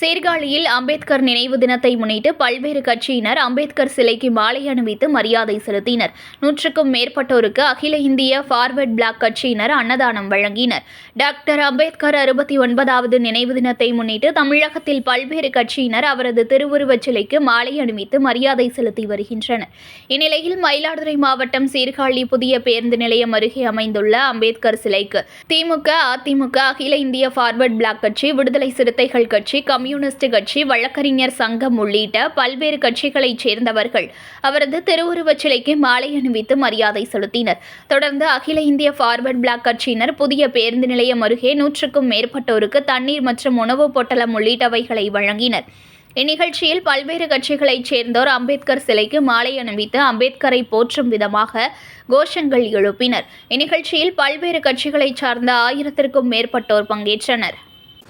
சீர்காழியில் அம்பேத்கர் நினைவு தினத்தை முன்னிட்டு பல்வேறு கட்சியினர் அம்பேத்கர் சிலைக்கு மாலை அணிவித்து மரியாதை செலுத்தினர். நூற்றுக்கும் மேற்பட்டோருக்கு அகில இந்திய ஃபார்வர்ட் பிளாக் கட்சியினர் அன்னதானம் வழங்கினர். டாக்டர் அம்பேத்கர் அறுபத்தி ஒன்பதாவது நினைவு தினத்தை முன்னிட்டு தமிழகத்தில் பல்வேறு கட்சியினர் அவரது திருவுருவச் சிலைக்கு மாலை அணிவித்து மரியாதை செலுத்தி வருகின்றனர். இந்நிலையில் மயிலாடுதுறை மாவட்டம் சீர்காழி புதிய பேருந்து நிலையம் அருகே அமைந்துள்ள அம்பேத்கர் சிலைக்கு திமுக அதிமுக அகில இந்திய ஃபார்வர்ட் பிளாக் கட்சி விடுதலை சிறுத்தைகள் கட்சி கம்யூனிஸ்ட் கட்சி வழக்கறிஞர் சங்கம் உள்ளிட்ட பல்வேறு கட்சிகளைச் சேர்ந்தவர்கள் அவரது திருவுருவச் சிலைக்கு மாலை அணிவித்து மரியாதை செலுத்தினர். தொடர்ந்து அகில இந்திய ஃபார்வர்ட் பிளாக் கட்சியினர் புதிய பேருந்து நிலையம் அருகே நூற்றுக்கும் மேற்பட்டோருக்கு தண்ணீர் மற்றும் உணவுப் பொட்டலம் உள்ளிட்டவைகளை வழங்கினர். இந்நிகழ்ச்சியில் பல்வேறு கட்சிகளைச் சேர்ந்தோர் அம்பேத்கர் சிலைக்கு மாலை அணிவித்து அம்பேத்கரை போற்றும் விதமாக கோஷங்கள் எழுப்பினர். இந்நிகழ்ச்சியில் பல்வேறு கட்சிகளைச் சார்ந்த ஆயிரத்திற்கும் மேற்பட்டோர் பங்கேற்றனர்.